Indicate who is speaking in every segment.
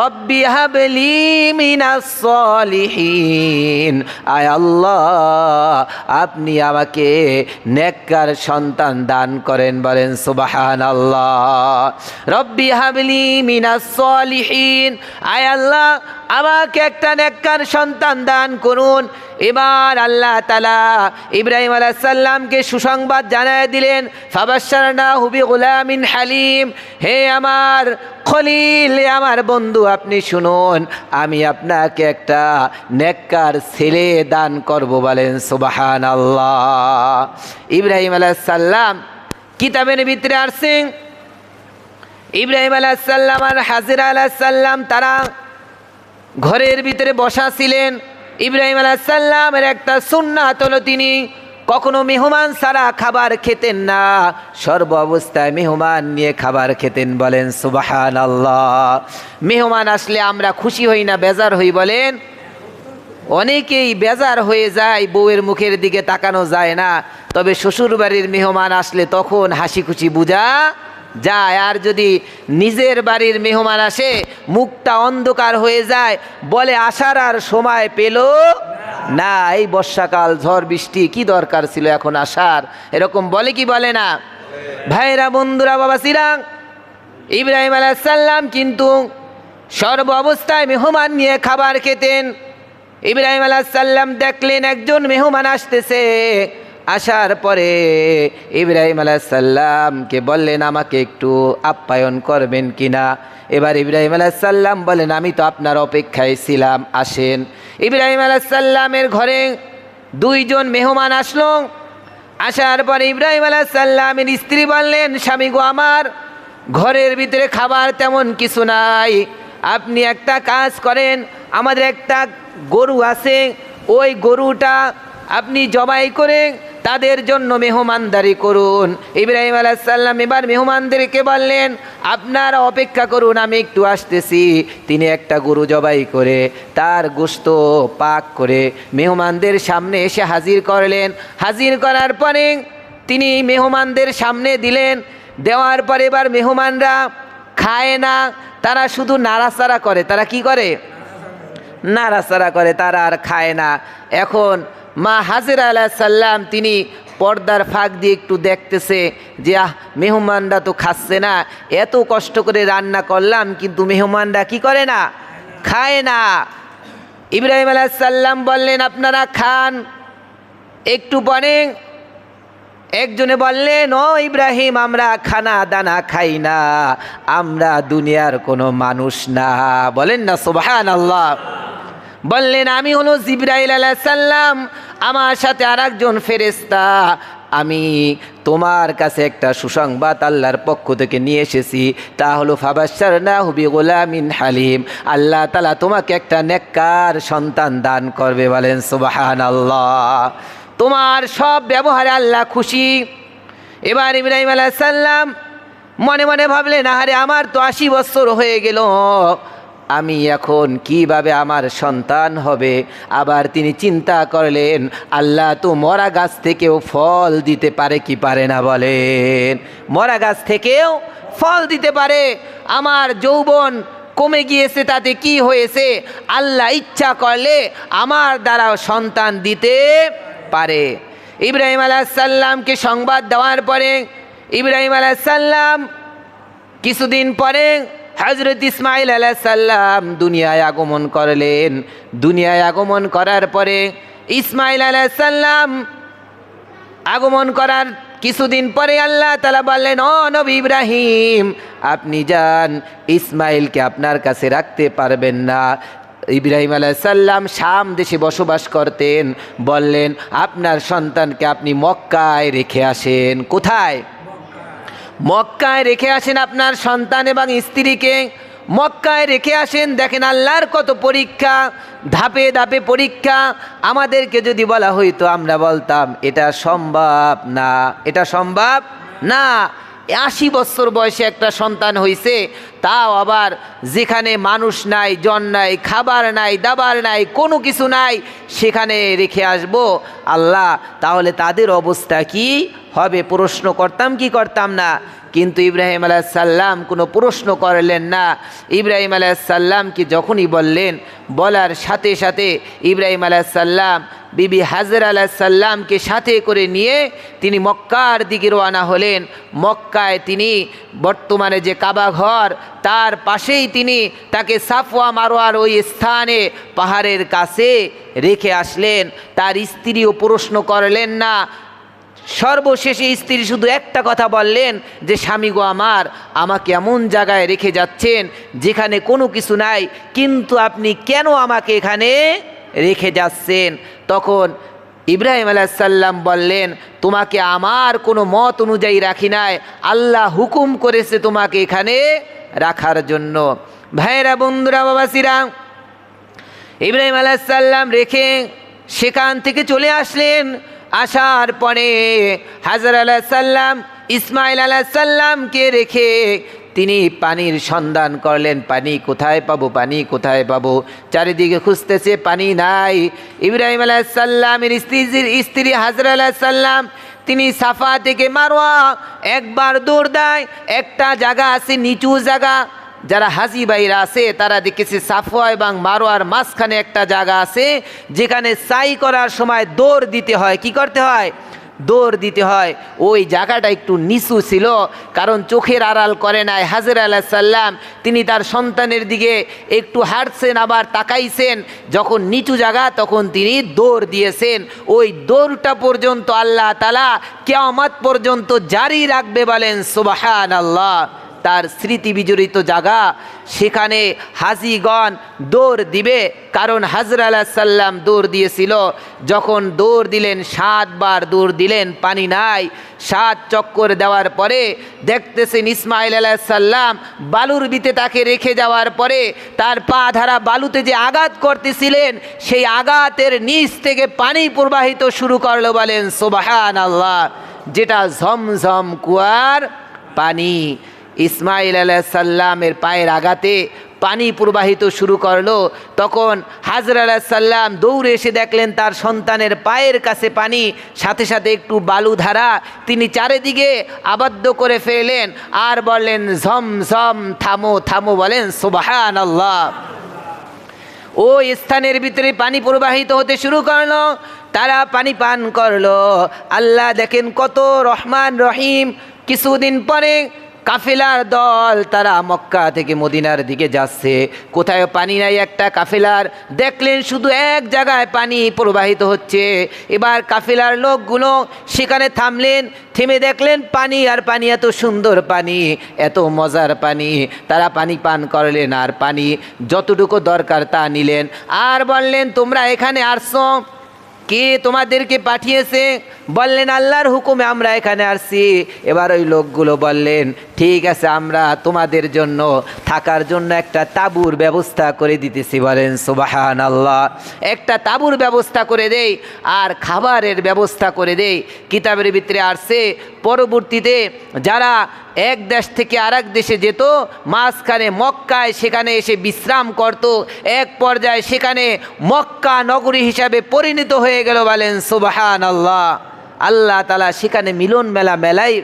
Speaker 1: রব্বি হাবলি মিনাস আয় আল্লাহ, আপনি আমাকে নেককার সন্তান দান করেন, বলেন সুবাহান আল্লাহ রব্বি হাবলি মিনাস আয় আল্লাহ, আমাকে একটা নেককার সন্তান দান করুন। এবার আল্লাহ তালা ইব্রাহিম আলাইসাল্লামকে সুসংবাদ জানায় দিলেন ফাবাসারনা হুবি গুলামিন হালিম। হে আমার খলিল আমার বন্ধু, আপনি শুনুন, আমি আপনাকে একটা নেককার ছেলে দান করব বলেন সুবাহান আল্লাহ ইব্রাহিম আলাইসাল্লাম কিতাবের ভিতরে আসছেন ইব্রাহিম আলাইসাল্লাম আর হাজিরা আলাইসাল্লাম তারা ঘরের ভিতরে বসা ছিলেন। ইব্রাহিম আলাহিসাল্লামের একটা সুন্নাত হলো তিনি কখনো মেহমান ছাড়া খাবার খেতেন না। সর্ব অবস্থায় মেহমান নিয়ে খাবার খেতেন বলেন সুবাহান আল্লাহ মেহমান আসলে আমরা খুশি হই না, বেজার হই বলেন। অনেকেই বেজার হয়ে যায়, বউয়ের মুখের দিকে তাকানো যায় না। তবে শ্বশুর বাড়ির মেহমান আসলে তখন হাসি খুশি বুঝা যায়। আর যদি নিজের বাড়ির মেহমান আসে, মুখটা অন্ধকার হয়ে যায়, বলে আসার আর সময় পেল না, এই বর্ষাকাল, ঝড়, বৃষ্টি, কি দরকার ছিল এখন আসার? এরকম বলে কি বলে না? ভাইরা, বন্ধুরা বাবা সিরাং ইব্রাহিম আলাইসাল্লাম কিন্তু সর্ব অবস্থায় মেহমান নিয়ে খাবার খেতেন। ইব্রাহিম আলাইসাল্লাম দেখলেন একজন মেহমান আসতেছে। আসার পরে ইব্রাহিম আলাইসাল্লামকে বললেন, আমাকে একটু আপ্যায়ন করবেন কিনা? এবার ইব্রাহিম আলাইসাল্লাম বলেন, আমি তো আপনার অপেক্ষায় ছিলাম, আসেন। ইব্রাহিম আলাইসাল্লামের ঘরে দুইজন মেহমান আসলো। আসার পরে ইব্রাহিম আলাইসাল্লামের স্ত্রী বললেন, স্বামী গো, আমার ঘরের ভিতরে খাবার তেমন কিছু নাই। আপনি একটা কাজ করেন, আমাদের একটা গরু আছে, ওই গরুটা আপনি জবাই করে তাদের জন্য মেহমানদারি করুন। ইব্রাহিম আলাইসাল্লাম এবার মেহমানদেরকে বললেন, আপনারা অপেক্ষা করুন, আমি একটু আসতেছি। তিনি একটা গরু জবাই করে তার গোস্ত পাক করে মেহমানদের সামনে এসে হাজির করলেন। হাজির করার পরে তিনি মেহমানদের সামনে দিলেন। দেওয়ার পরে এবার মেহমানরা খায় না, তারা শুধু নাড়াচাড়া করে। তারা কি করে? নাড়াচাড়া করে, তারা আর খায় না। এখন মা হাজির আলাহ সাল্লাম তিনি পর্দার ফাঁক দিয়ে একটু দেখতেছে যে, আহ, মেহমানরা তো খাচ্ছে না, এত কষ্ট করে রান্না করলাম, কিন্তু মেহমানরা কি করে না? খায় না। ইব্রাহিম আলাহ সাল্লাম বললেন, আপনারা খান। একটু পরে একজনে বললেন, ও ইব্রাহিম, আমরা খানা দানা খাই না, আমরা দুনিয়ার কোনো মানুষ না। বলেন না সোবাহান আল্লাহ বললেন, আমি হলো জিব্রাইল সাল্লাম আমার সাথে আর একজন ফেরেস্তা আমি তোমার কাছে একটা সুসংবাদ আল্লাহর পক্ষ থেকে নিয়ে এসেছি, তা হলো ফাবাসার না হুবি গোলামিন হালিম, আল্লাহ তালা তোমাকে একটা নেককার সন্তান দান করবে বলেন সুবাহান আল্লাহ তোমার সব ব্যবহারে আল্লাহ খুশি। এবার ইব্রাহিম আলাহ সাল্লাম মনে মনে ভাবলেন, আহারে, আমার তো আশি বছর হয়ে গেল আমি এখন কীভাবে আমার সন্তান হবে? আবার তিনি চিন্তা করলেন, আল্লাহ তো মরা গাছ থেকেও ফল দিতে পারে কি পারে না বলেন। মরা গাছ থেকেও ফল দিতে পারে। আমার যৌবন কমে গিয়েছে, তাতে কি হয়েছে? আল্লাহ ইচ্ছা করলে আমার দ্বারা সন্তান দিতে পারে। ইব্রাহিম আলাহিসাল্লামকে সংবাদ দেওয়ার পরে, ইব্রাহিম আলাহিসাল্লাম কিছুদিন পরে হজরত ইসমাইল আলাহিসাল্লাম দুনিয়ায় আগমন করলেন। দুনিয়ায় আগমন করার পরে ইসমাইল আলাহিসাল্লাম আগমন করার কিছুদিন পরে আল্লাহ তালা বললেন, ও নবী ইব্রাহিম, আপনি যান ইসমাইলকে আপনার কাছে রাখতে পারবেন না। ইব্রাহিম আলাইসাল্লাম শাম দেশে বসবাস করতেন, বললেন, আপনার সন্তানকে আপনি মক্কায় রেখে আসেন। কোথায়? মক্কায় রেখে আসেন আপনার সন্তান এবং স্ত্রীকে। মক্কায় রেখে আসেন, দেখেন আল্লাহর কত পরীক্ষা, ধাপে ধাপে পরীক্ষা। আমাদেরকে যদি বলা হইতো, আমরা বলতাম, এটা সম্ভব না, এটা সম্ভব না। আশি বছর বয়সে একটা সন্তান হয়েছে তাও আবার যেখানে মানুষ নাই, জন নাই, খাবার নাই, দাবার নাই, কোনো কিছু নাই, সেখানে রেখে আসব। আল্লাহ, তাহলে তাদের অবস্থা কি? হবে প্রশ্ন করতাম কি করতাম না। কিন্তু ইব্রাহিম আলাইসাল্লাম কোনো প্রশ্ন করলেন না। ইব্রাহিম আলাইসাল্লামকে যখনই বললেন, বলার সাথে সাথে ইব্রাহিম আলাইসাল্লাম বিবি হাজর আলাহিসাল্লামকে সাথে করে নিয়ে তিনি মক্কার দিকে রওনা হলেন। মক্কায় তিনি বর্তমানে যে কাবা ঘর, তার পাশেই তিনি তাকে সাফওয়া মারোয়ার ওই স্থানে পাহাড়ের কাছে রেখে আসলেন। তার স্ত্রীও প্রশ্ন করলেন না। সর্বশেষে স্ত্রী শুধু একটা কথা বললেন যে, স্বামী গো আমার, আমাকে এমন জায়গায় রেখে যাচ্ছেন যেখানে কোনো কিছু নাই, কিন্তু আপনি কেন আমাকে এখানে রেখে যাচ্ছেন। তখন ইব্রাহিম আলাইসাল্লাম বললেন, তোমাকে আমার কোনো মত অনুযায়ী রাখি নাই। আল্লাহ হুকুম করেছে তোমাকে এখানে রাখার জন্য। ভাইরা বন্ধুরা, বাবাসিরা, ইব্রাহিম আলাইসাল্লাম রেখে সেখান থেকে চলে আসলেন। আসার পরে হাজার আলাহিসাল্লাম ইসমাইল আলাহিসাল্লামকে রেখে তিনি পানির সন্ধান করলেন, পানি কোথায় পাবো, পানি কোথায় পাবো? চারিদিকে খুঁজতেছে, পানি নাই। ইব্রাহিম আলাহিসাল্লামের স্ত্রীর স্ত্রী হাজর আলাহিসাল্লাম তিনি সাফা থেকে মারোয়া একবার দৌড় দেয়, একটা জায়গা আছে, নিচু জায়গা। যারা হাজি বাইরা আছে, তারা দেখেছে সাফোয়া এবং মারোয়ার মাঝখানে একটা জায়গা আছে, যেখানে সাই করার সময় দৌড় দিতে হয়। কি করতে হয়? দৌড় দিতে হয়। ওই জায়গাটা একটু নিচু ছিল, কারণ চোখের আড়াল করে নাই। হাজির আল্লাহ সাল্লাম তিনি তার সন্তানের দিকে একটু হাঁটছেন, আবার তাকাইছেন। যখন নিচু জায়গা, তখন তিনি দৌড় দিয়েছেন। ওই দৌড়টা পর্যন্ত আল্লাহ তালা কেয়ামাত পর্যন্ত জারি রাখবে বলেন সুবাহান আল্লাহ তার স্মৃতি বিজড়িত জায়গা, সেখানে হাজিগণ দৌড় দিবে, কারণ হাজর সাল্লাম দৌড় দিয়েছিল। যখন দৌড় দিলেন, সাতবার দৌড় দিলেন, পানি নাই, সাত চক্কর দেওয়ার পরে দেখতেছেন ইসমাইল আলাহ সাল্লাম বালুর বিতে তাকে রেখে যাওয়ার পরে তার পা ধারা বালুতে যে আঘাত করতেছিলেন, সেই আঘাতের নিচ থেকে পানি প্রবাহিত শুরু করল বলেন সোবাহান আল্লাহ যেটা ঝমঝম কুয়ার পানি। ইসমাইল সাল্লামের পায়ের আঘাতে পানি প্রবাহিত শুরু করল। তখন হাজর সাল্লাম দৌড়ে এসে দেখলেন তার সন্তানের পায়ের কাছে পানি, সাথে সাথে একটু বালু ধারা তিনি চারিদিকে আবদ্ধ করে ফেললেন আর বললেন, ঝম ঝম, থামো থামো, বলেন সোবাহান আল্লাহ ও স্থানের ভিতরে পানি প্রবাহিত হতে শুরু করল, তারা পানি পান করল। আল্লাহ দেখেন কত রহমান রহিম। কিছুদিন পরে কাফেলার দল তারা মক্কা থেকে মদিনার দিকে যাচ্ছে। কোথায় পানি নাই একটা কাফেলার? দেখলেন শুধু এক জায়গায় পানি প্রবাহিত হচ্ছে। এবার কাফেলার লোকগুলো সেখানে থামলেন, থেমে দেখলেন পানি আর পানি এত সুন্দর পানি, এত মজার পানি। তারা পানি পান করলেন আর পানি যতটুকু দরকার তা নিলেন। আর বললেন, তোমরা এখানে আসছো? কে তোমাদেরকে পাঠিয়েছে? বললেন, আল্লাহর হুকুমে আমরা এখানে আসছি। এবার ওই লোকগুলো বললেন, ঠিক আছে, আমরা তোমাদের জন্য থাকার জন্য একটা তাঁবুর ব্যবস্থা করে দিতেছি। বলেন সুবাহান আল্লাহ একটা তাঁবুর ব্যবস্থা করে দেই আর খাবারের ব্যবস্থা করে দেই। কিতাবের ভিতরে আসছে, পরবর্তীতে যারা এক দেশ থেকে আর দেশে যেত, মাঝখানে মক্কায় সেখানে এসে বিশ্রাম করত, এক পর্যায়ে সেখানে মক্কা নগরী হিসাবে পরিণত হয়ে গেল বলেন সুবাহান আল্লাহ আল্লাহ তালা সেখানে মিলন মেলা মেলাই,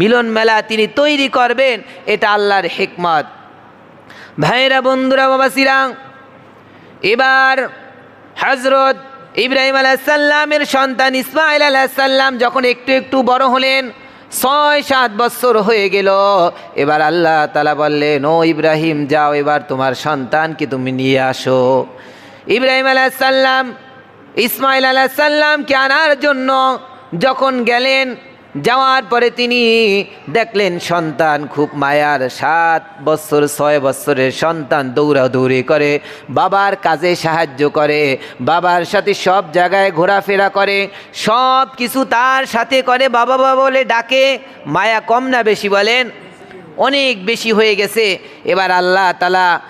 Speaker 1: মিলন মেলা তিনি তৈরি করবেন, এটা আল্লাহর হেকমত। ভাইরা, বন্ধুরা বাবা সিরাং এবার হজরত ইব্রাহিম আলাহিসাল্লামের সন্তান ইসমাইল আলাহিসাল্লাম যখন একটু একটু বড় হলেন ছয় সাত বছর হয়ে গেল। এবার আল্লাহ তালা বললেন, ও ইব্রাহিম, যাও এবার তোমার সন্তানকে তুমি নিয়ে আসো। ইব্রাহিম আলাহিসাল্লাম ইসমাইল আলাহিসাল্লামকে আনার জন্য যখন গেলেন, যাওয়ার পরে তিনি দেখলেন সন্তান খুব মায়ার, সাত বছর, ছয় বছরের সন্তান দৌড়াদৌড়ি করে, বাবার কাজে সাহায্য করে, বাবার সাথে সব জায়গায় ঘোরাফেরা করে, সব কিছু তার সাথে করে, বাবা বাবা বলে ডাকে, মায়া কম না বেশি বলেন? অনেক বেশি হয়ে গেছে। এবার আল্লাহ তালা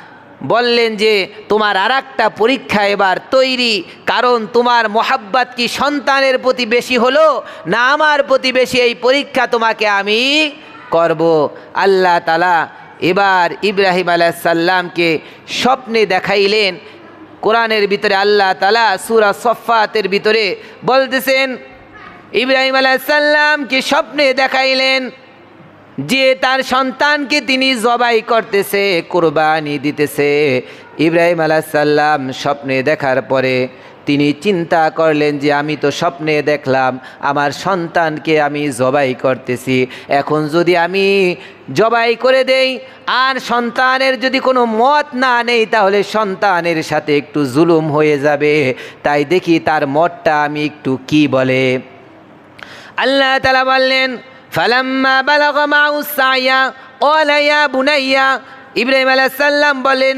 Speaker 1: বললেন যে, তোমার আর একটা পরীক্ষা এবার তৈরি। কারণ তোমার মোহাব্বাত কি সন্তানের প্রতি বেশি হলো না আমার প্রতি বেশি? এই পরীক্ষা তোমাকে আমি করব। আল্লাহ তালা এবার ইব্রাহিম আলাইসাল্লামকে স্বপ্নে দেখাইলেন। কোরআনের ভিতরে আল্লাহ তালা সুরা সফাতের ভিতরে বলতেছেন, ইব্রাহিম আলাইসাল্লামকে স্বপ্নে দেখাইলেন যে তার সন্তানকে তিনি জবাই করতেছে, কোরবানি দিতেছে। ইব্রাহিম আলাইসাল্লাম স্বপ্নে দেখার পরে তিনি চিন্তা করলেন যে, আমি তো স্বপ্নে দেখলাম, আমার সন্তানকে আমি জবাই করতেছি। এখন যদি আমি জবাই করে দেই, আর সন্তানের যদি কোনো মত না নেই, তাহলে সন্তানের সাথে একটু জুলুম হয়ে যাবে। তাই দেখি তার মতটা আমি একটু কি বলে? আল্লাহ তালা বললেন ফালাম্মা বালাগ মাউ সায়া قال يا بني ইব্রাহিম আলাইহিস সালাম বলেন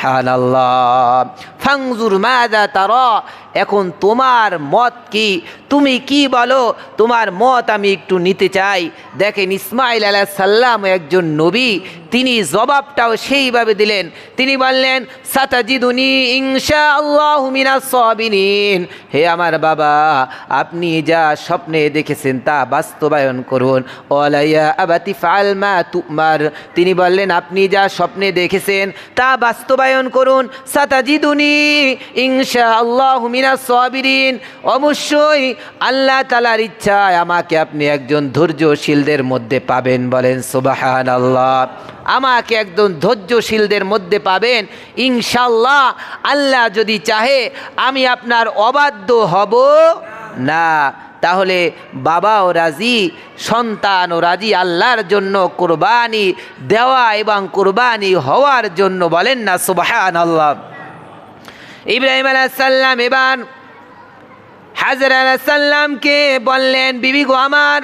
Speaker 1: সুবাহান আল্লাহ ফাংজুর মাদা তার এখন তোমার মত কি? তুমি কি বলো? তোমার মত আমি একটু নিতে চাই। দেখেন ইসমাইল আলাহ সাল্লাম একজন নবী, তিনি জবাবটাও সেইভাবে দিলেন। তিনি বললেন, সাতাজিদুনি ইনশা আল্লাহ সাবিরিন। হে আমার বাবা, আপনি যা স্বপ্নে দেখেছেন তা বাস্তবায়ন করুন। ওলাইয়া আবাতি ফালমা তুমার। তিনি বললেন, আপনি যা স্বপ্নে দেখেছেন তা বাস্তবায়ন করুন। সাতাজিদুনি ইনশা আল্লাহ মিনা সাবিরিন, অবশ্যই আল্লাহ তালার ইচ্ছায় আমাকে আপনি একজন ধৈর্যশীলদের মধ্যে পাবেন বলেন সুবাহান আল্লাহ আমাকে একজন ধৈর্যশীলদের মধ্যে পাবেন ইনশাল্লাহ আল্লাহ যদি চাহে আমি আপনার অবাধ্য হব না। তাহলে বাবাও রাজি, সন্তানও রাজি, আল্লাহর জন্য কোরবানি দেওয়া এবং কোরবানি হওয়ার জন্য বলেন না সুবাহান আল্লাহ ইব্রাহিম আলাইসাল্লাম এবার হাজর আলাইসাল্লামকে বললেন, বিবি গো আমার,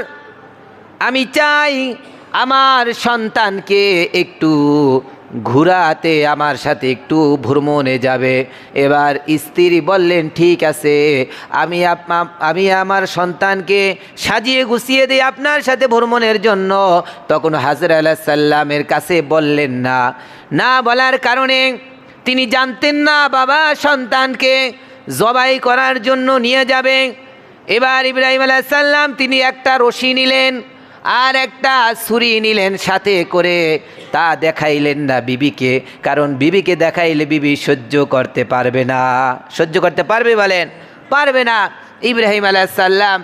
Speaker 1: আমি চাই আমার সন্তানকে একটু ঘুরাতে, আমার সাথে একটু ভ্রমণে যাবে। এবার স্ত্রী বললেন, ঠিক আছে, আমি আমি আমার সন্তানকে সাজিয়ে গুছিয়ে দিই আপনার সাথে ভ্রমণের জন্য। তখন হাজর আলাহ সাল্লামের কাছে বললেন, না। না বলার কারণে তিনি জানতেন না বাবা সন্তানকে জবাই করার জন্য নিয়ে যাবে। এবার ইব্রাহিম আলাইসাল্লাম তিনি একটা রশি নিলেন আর একটা ছুরি নিলেন সাথে করে। তা দেখাইলেন না বিবিকে, কারণ বিবিকে দেখাইলে বিবি সহ্য করতে পারবে না। সহ্য করতে পারবে বলেন? পারবে না। ইব্রাহিম আলাইসাল্লাম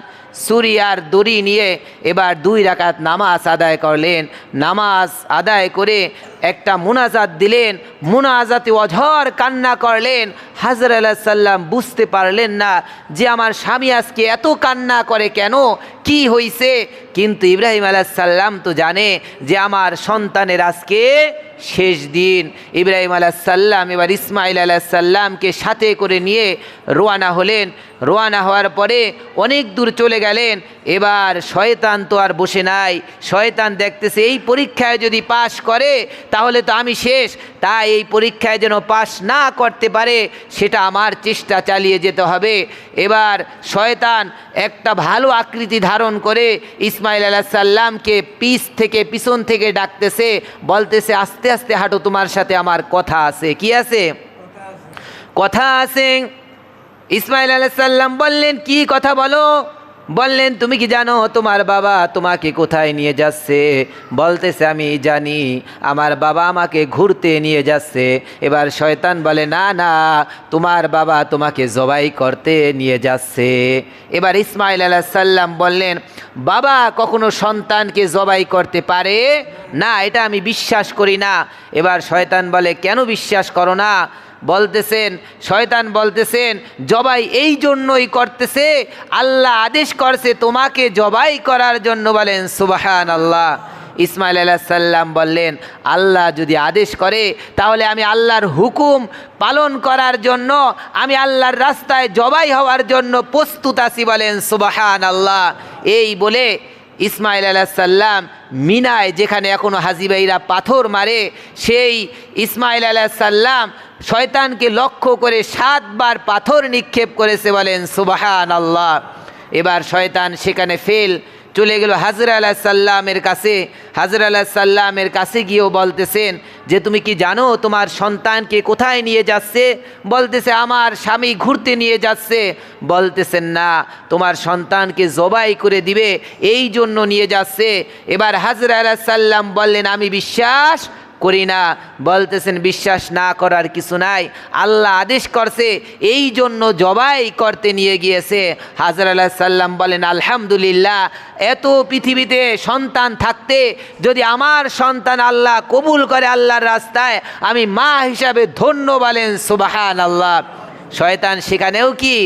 Speaker 1: ছুরি আর দড়ি নিয়ে এবার দুই রাকাত নামাজ আদায় করলেন। নামাজ আদায় করে একটা মোনাজাত দিলেন, মোনাজাতে অঝর কান্না করলেন হাজর আল্লাহ সাল্লাম বুঝতে পারলেন না যে আমার স্বামী আজকে এত কান্না করে কেন, কি হইছে? কিন্তু ইব্রাহিম আলাহ সাল্লাম তো জানে যে আমার সন্তানের আজকে শেষ দিন। ইব্রাহিম আলাহ সাল্লাম এবার ইসমাইল আলাহ সাল্লামকে সাথে করে নিয়ে রোয়ানা হলেন। রোয়ানা হওয়ার পরে অনেক দূর চলে গেলেন। এবার শয়তান তো আর বসে নাই। শয়তান দেখতেছে এই পরীক্ষায় যদি পাশ করে তাহলে তো আমি শেষ। তাই এই পরীক্ষায় যেন পাশ না করতে পারে, সেটা আমার চেষ্টা চালিয়ে যেতে হবে। এবার শয়তান একটা ভালো আকৃতি ধারণ করে ইসমাইল আলাহ সাল্লামকে পিছ থেকে, পিছন থেকে ডাকতেছে, বলতেছে, আস্তে আস্তে হাঁটো, তোমার সাথে আমার কথা আছে। কি আছে? কথা আছে। ইসমাইল আলাইসাল্লাম বললেন, কি কথা বলো? বললেন, তুমি কি জানো তোমার বাবা তোমাকে কোথায় নিয়ে যাচ্ছে? বলতেছে, আমি জানি, আমার বাবা আমাকে ঘুরতে নিয়ে যাচ্ছে। এবার শয়তান বলে, না না, তোমার বাবা তোমাকে জবাই করতে নিয়ে যাচ্ছে। এবার ইসমাইল আলাহ সাল্লাম বললেন, বাবা কখনো সন্তানকে জবাই করতে পারে? না, এটা আমি বিশ্বাস করি না। এবার শয়তান বলে, কেন বিশ্বাস করো না? বলতেছেন, শয়তান বলতেছেন, জবাই এই জন্যই করতেছে, আল্লাহ আদেশ করছে তোমাকে জবাই করার জন্য বলেন সুবাহান আল্লাহ ইসমাইল আলাহ সাল্লাম বললেন, আল্লাহ যদি আদেশ করে, তাহলে আমি আল্লাহর হুকুম পালন করার জন্য, আমি আল্লাহর রাস্তায় জবাই হওয়ার জন্য প্রস্তুত আছি বলেন সুবাহান আল্লাহ এই বলে ইসমাইল আলাহিসাল্লাম মিনায়, যেখানে এখনও হাজিবাইরা পাথর মারে, সেই ইসমাইল আলাহিসাল্লাম শয়তানকে লক্ষ্য করে সাতবার পাথর নিক্ষেপ করেছে বলেন সুবাহান আল্লাহ এবার শয়তান সেখানে ফেল চলে গেল হাজর আলাহ সাল্লামের কাছে। হাজর আলাহ সাল্লামের কাছে গিয়েও বলতেছেন যে, তুমি কি জানো তোমার সন্তানকে কোথায় নিয়ে যাচ্ছে? বলতেছে, আমার স্বামী ঘুরতে নিয়ে যাচ্ছে। বলতেছেন, না, তোমার সন্তানকে জবাই করে দিবে, এই জন্য নিয়ে যাচ্ছে। এবার হাজর আলাহ সাল্লাম বললেন, আমি বিশ্বাস করি না। বলতেছেন, বিশ্বাস না করার কিছু নাই। আল্লাহ আদেশ করছে, এই জন্য জবাই করতে নিয়ে গিয়েছে। হাজার আল্লাহ সাল্লাম বলেন, আলহামদুলিল্লাহ, এত পৃথিবীতে সন্তান থাকতে, যদি আমার সন্তান আল্লাহ কবুল করে আল্লাহর রাস্তায়, আমি মা হিসাবে ধন্য বলেন সুবাহান আল্লাহ শয়তান সেখানেও কি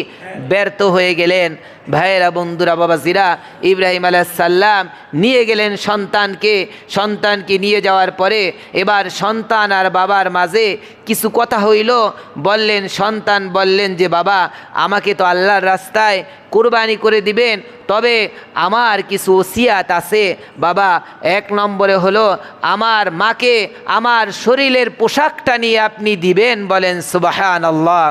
Speaker 1: ব্যর্থ হয়ে গেলেন? ভাইয়েরা, বন্ধুরা বাবা জিরা ইব্রাহিম আলাইসাল্লাম নিয়ে গেলেন সন্তানকে। সন্তানকে নিয়ে যাওয়ার পরে এবার সন্তান আর বাবার মাঝে কিছু কথা হইল। বললেন, সন্তান বললেন যে, বাবা, আমাকে তো আল্লাহর রাস্তায় কোরবানি করে দিবেন, তবে আমার কিছু ওসিয়াত আছে। বাবা, এক নম্বরে হলো, আমার মাকে আমার শরীরের পোশাকটা নিয়ে আপনি দিবেন বলেন সুবাহান আল্লাহ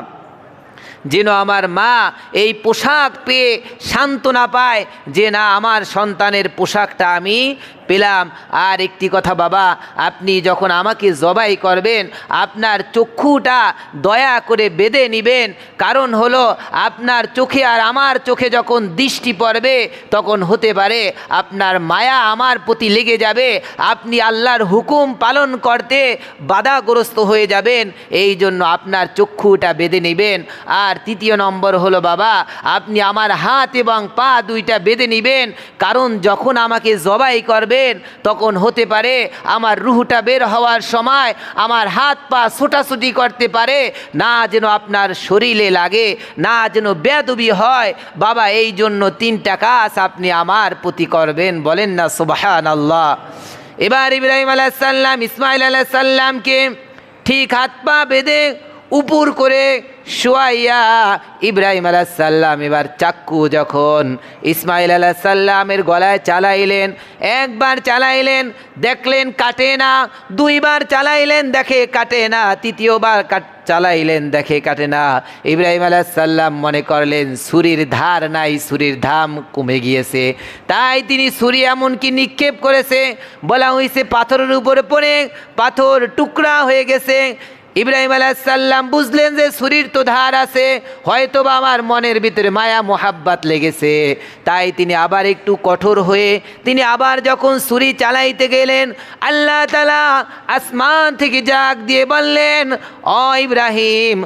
Speaker 1: যেন আমার মা এই পোশাক পেয়ে সান্ত্বনা পায় যে না আমার সন্তানের পোশাকটা আমি পেলাম। আর একটি কথা বাবা, আপনি যখন আমাকে জবাই করবেন, আপনার চক্ষুটা দয়া করে বেঁধে নিবেন। কারণ হলো, আপনার চোখে আর আমার চোখে যখন দৃষ্টি পড়বে, তখন হতে পারে আপনার মায়া আমার প্রতি লেগে যাবে। আপনি আল্লাহর হুকুম পালন করতে বাধাগ্রস্ত হয়ে যাবেন। এই জন্য আপনার চক্ষুটা বেঁধে নেবেন। আর তৃতীয় নম্বর হলো বাবা, আপনি আমার হাত এবং পা দুইটা বেঁধে নেবেন। কারণ যখন আমাকে জবাই করবেন, তখন হতে পারে আমার রুহটা বের হওয়ার সময় আমার হাত পা ছোটাছুটি করতে পারে, না যেন আপনার শরীরে লাগে, না যেন বেদবি হয়। বাবা, এই জন্য তিনটা কাজ আপনি আমার প্রতি করবেন, বলেন না সুবাহান আল্লাহ এবার ইব্রাহিম আলাহ সাল্লাম ইসমাইল আলাইসাল্লামকে ঠিক হাত পা বেঁধে উপর করে শোয়াইয়া ইব্রাহিম আলাহ সাল্লাম এবার চাক্কু যখন ইসমাইল আলাহ সাল্লামের গলায় চালাইলেন, একবার চালাইলেন, দেখলেন কাটে না, দুইবার চালাইলেন, দেখে কাটে না, তৃতীয়বার কাট, চালাইলেন, দেখে কাটে না। ইব্রাহিম আলাহ সাল্লাম মনে করলেন, ছুরির ধার নাই, ছুরির ধাম কমে গিয়েছে। তাই তিনি ছুরি এমনকি নিক্ষেপ করেছে, বলা হয়েছে পাথরের উপরে পড়ে, পাথর টুকরা হয়ে গেছে ইব্রাহিম আলাইসাল্লাম বুঝলেন যে শরীর তো ধার আছে হয়তো বা আমার মনের ভিতরে মায়া, মোহাব্বাত লেগেছে। তাই তিনি আবার একটু কঠোর হয়ে, তিনি আবার যখন ছুরি চালাইতে গেলেন, আল্লাহ তালা আসমান থেকে জাগ দিয়ে বললেন, অ ইব্রাহিম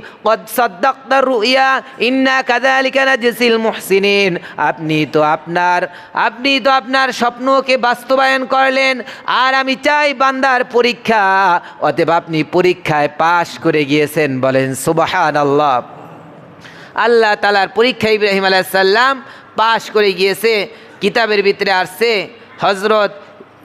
Speaker 1: রুইয়া, ইন্না কাদালিকা নাজসিল মুহসিনিন। আপনি তো আপনার, আপনি তো আপনার স্বপ্নকে বাস্তবায়ন করলেন, আর আমি চাই বান্দার পরীক্ষা, অতএব আপনি পরীক্ষায় পাশ করে গিয়েছেন, বলেন সুবাহান আল্লাহ আল্লাহ তালার পরীক্ষা ইব্রাহিম আলাইসাল্লাম পাশ করে গিয়েছে, কিতাবের ভিতরে আসছে হজরত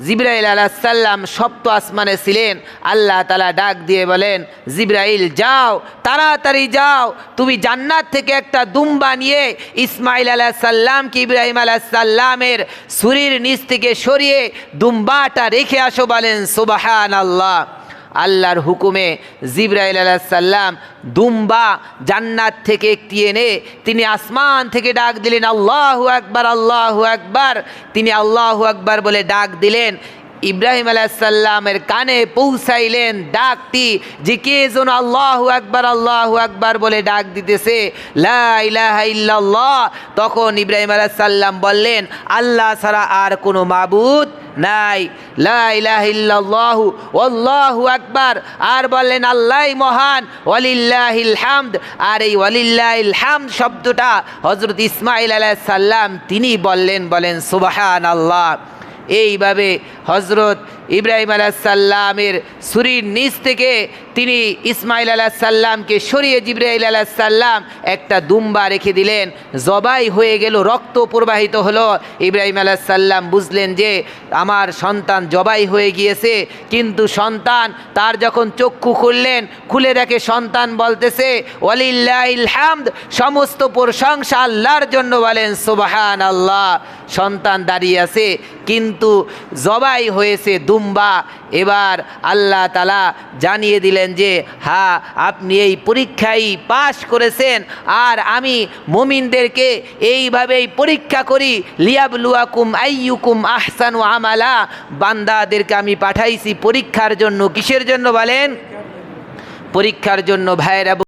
Speaker 1: জিব্রাইল আলাহাল্লাম সপ্ত আসমানে ছিলেন, আল্লাহ তালা ডাক দিয়ে বলেন, জিব্রাইল, যাও, তাড়াতাড়ি যাও, তুমি জান্নাত থেকে একটা দুম্বা নিয়ে ইসমাইল আলাহ সাল্লামকে ইব্রাহিম আলাহ সাল্লামের সুরির নিচ থেকে সরিয়ে দুম্বাটা রেখে আসো, বলেন সুবাহান আল্লাহ আল্লাহর হুকুমে জিব্রাইল আলাহিসাল্লাম দুম্বা জান্নাত থেকে একটি এনে তিনি আসমান থেকে ডাক দিলেন, আল্লাহু একবার আল্লাহু একবার তিনি আল্লাহু একবার বলে ডাক দিলেন। ইব্রাহিম আলাইসাল্লামের কানে পৌঁছাইলেন, ডাকটি যে কে যেন আল্লাহ একবার আল্লাহ একবার বলে ডাক দিতেছে, লা ইলাহা ইল্লাল্লাহ। তখন ইব্রাহিম আলাইসাল্লাম বললেন, আল্লাহ ছাড়া আর কোনো মাবুদ নাই। লা ইলাহা ইল্লাল্লাহু, আল্লাহু আকবার। আর বললেন আল্লাহ মহান, ওয়ালিল্লাহিল হামদ। আর এই ওয়ালিল্লাহিল হামদ শব্দটা হজরত ইসমাইল আলাইহিস সাল্লাম তিনি বললেন, বলেন সুবহান আল্লাহ এইভাবে হজরত ইব্রাহিম আলাহিসাল্লামের ছুরির নিচ থেকে তিনি ইসমাইল আলাহিসাল্লামকে সরিয়ে জিব্রাইল আলাহিসাল্লাম একটা দুম্বা রেখে দিলেন। জবাই হয়ে গেল, রক্ত প্রবাহিত হলো। ইব্রাহিম আলাহিসাল্লাম বুঝলেন যে আমার সন্তান জবাই হয়ে গিয়েছে, কিন্তু সন্তান তার যখন চক্ষু খুললেন, খুলে দেখে সন্তান বলতেছে, ওয়ালিল্লাহিল হামদ সমস্ত প্রশংসা আল্লাহর জন্য বলেন সোবাহান আল্লাহ সন্তান দাঁড়িয়ে আছে, কিন্তু জবাই হয়েছে দুম্বা। এবার আল্লাহ তালা জানিয়ে দিলেন যে হ্যাঁ আপনি এই পরীক্ষাই পাশ করেছেন, আর আমি মুমিনদেরকে এইভাবেই পরীক্ষা করি। লিয়াবলুয়াকুম আইয়ুকুম আহসানু আমালা। বান্দাদেরকে আমি পাঠাইছি পরীক্ষার জন্য। কিসের জন্য বলেন? পরীক্ষার জন্য ভাইয়েরা